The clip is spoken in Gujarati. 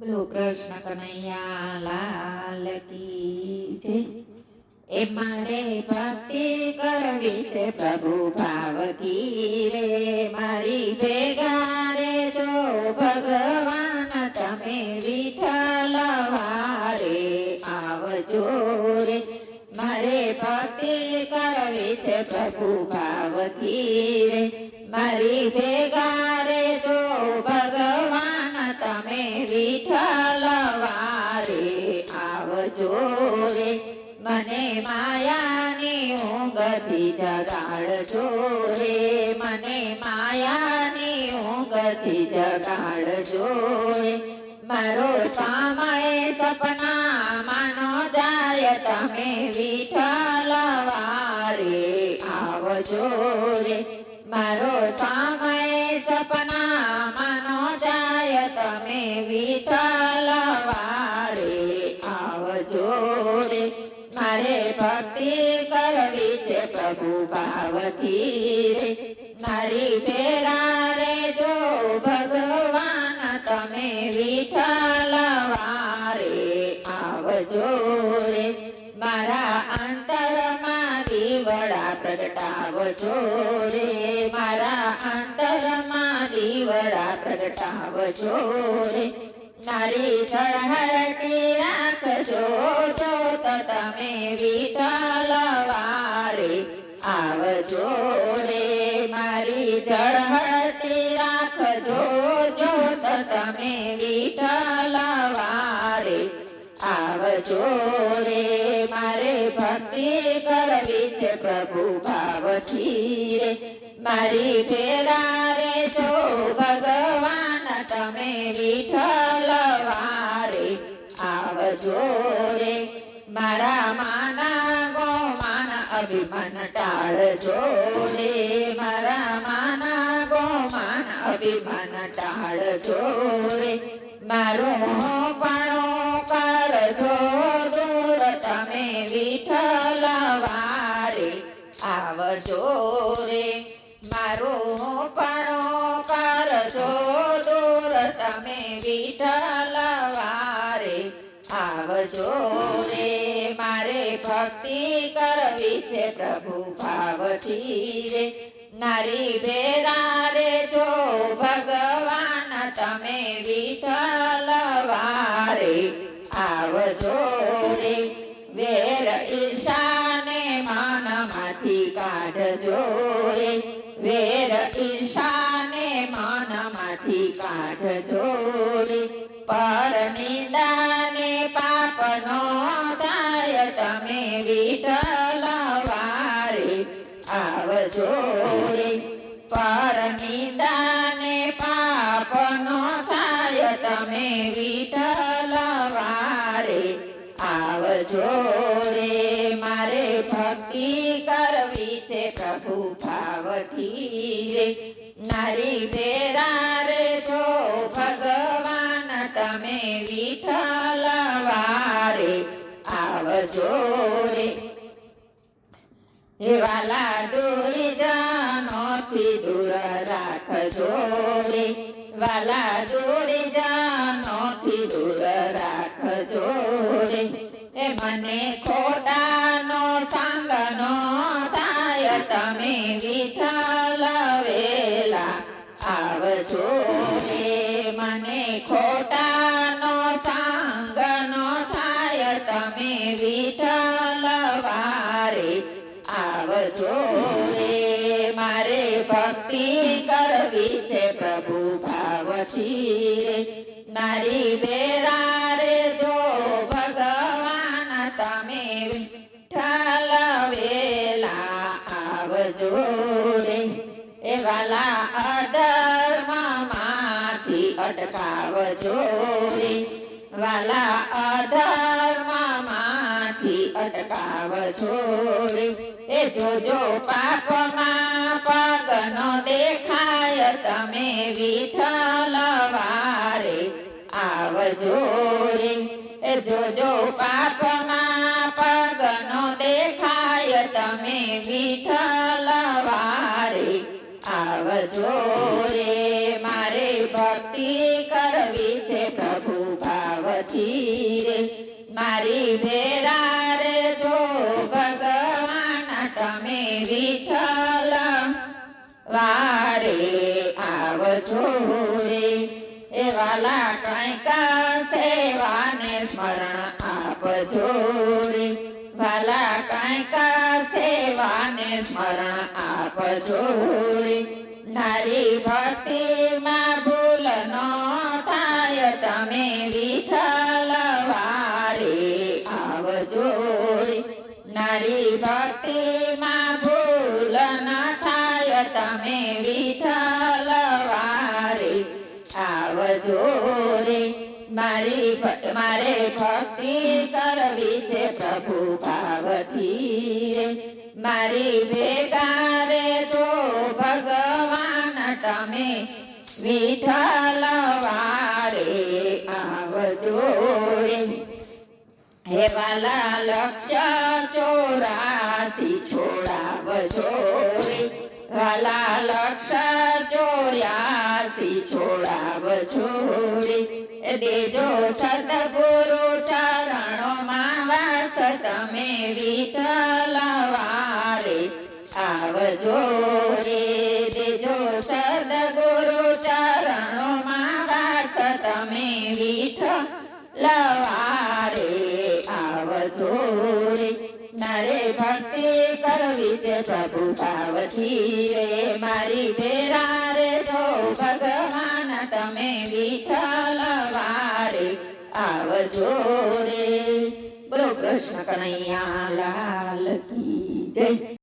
બોલો કૃષ્ણ કનૈયા, લાલ કી જય. એ મારે ભક્તિ કરવી છે પ્રભુ ભાવથી રે. મારી ભેગા રે જો ભગવાન તમે વિઠ્ઠલ વારે આવજો રે. મારે ભક્તિ કરવી છે પ્રભુ ભાવથી રે. મારી ભેગા જગાડજો રે મને માયાની ઊંઘથી જગાડજો રે મારો સમય સપના માનો જાય, તમે વિઠલવારે આવજો રે. મારો સમય સપના માનો જાય, તમે વિઠલવારે આવજો રે. મારે ભક્તિ પ્રભુ પાવતી રે મારી ફેરા રે જો ભગવાન તમે વિઠ્ઠલ વારે આવજો રે મારા અંતરમાં દીવડા પ્રગટાવજો રે મારા અંતરમાં દીવડા પ્રગટાવજો રે મારી સરહરતી રાખજો જો તો તમે વિઠ્ઠલ આવજો રે. મારે ભક્તિ કરવી છે પ્રભુ ભાવથી રે. મારી ફેરા રે જો, ભગવાન તમે વિઠલ વારે આવજો રે. મારા માના ગોમાન અભિમાન ટાળજો રે. મારા માના અભિમાન ટાળજો રે મારું પાણો કરજો દૂર, તમે વિઠલ વારે આવજો રે. મારું પાણો કરજો દૂર, તમે વિઠલ વારે આવજો રે. મારે ભક્તિ કરવી છે પ્રભુ ભાવથી રે. નારી બેરા રે જો ભગવાન તમે વિઠ્ઠલ વારે, આવજો રે. વેર ઈશાને માનમાંથી કાઢજો રે. વેર ઈશાને માનમાંથી કાઢજો રે. પર નિદાને પાપનો તમે વિઠલા વારે આવજો રે. મારે ભક્તિ કરવી છે પ્રભુ ભાવથી. રે નારી ફેરા રે જો ભગવાન, તમે વિઠ્ઠલ વારે આવજો રે. વાલા દૂરી જાનોથી દૂર રાખજો રે. વાલા દૂર રાખજો એ મને ખોટાનો સાંગનો થાય, તમે વિઠ્ઠલ વેલા આવજો એ મને ખોટાનો સાંગનો થાય, તમે વિઠ્ઠલ વારે આવજો એ મારે ભક્તિ કરવી છે પ્રભુ ભાવથી રે બેરા રે જો ભગવાન તમે વિઠ્ઠલ વેલા આવજો રે. એ વાલા અધર્મમાંથી અટકાવજો રે. વાલા અધર્મમાંથી અટકાવજો રે. એ જોજો પાપમાં પગનો દેખાય તમે વિઠ્ઠલ રે એ જોજો પાપમાં પગનો દેખાય તમે વિઠલ વારે. આવજો રે, મારે ભક્તિ કરવી છે પ્રભુ ભા પાવથી રે. મારી ભેરા રે જો ભગવાન તમે વિઠલ વારે, આવજો વાલા કંઈક સેવાને સ્મરણ આપજો રે. વાલા કંઈક સેવાને સ્મરણ આપજો રે. નારી ભક્તિમાં ભૂલ ન થાય, તમે વિઠ્ઠલ વારે આવજો નારી ભક્તિમાં આવજો મારી મારે ભક્તિ કરવી છે પ્રભુ ભાવતી રે મારી ભેગા રે તો ભગવાન તમે વિઠ્ઠલ વારે આવજો રે હે વાલા લક્ષ્ય ચોરાસી છોડાવજો રે વાલા લક્ષ ચોર્યાસી છોડાવજો દેજો સદગુરુ ચરણોમાં વાસ, તમે વિઠલવારે આવજો રે દેજો સદગુરુ ચરણોમાં વાસ, તમે વિઠલવારે આવજો રે, નરે ભક્તિ કરવી છે પ્રભુ, પાવતી રે મારી ભેરા તમે વિઠ્ઠલ વારે આવજો રે. બોલો કૃષ્ણ કનૈયા લાલ કી જય.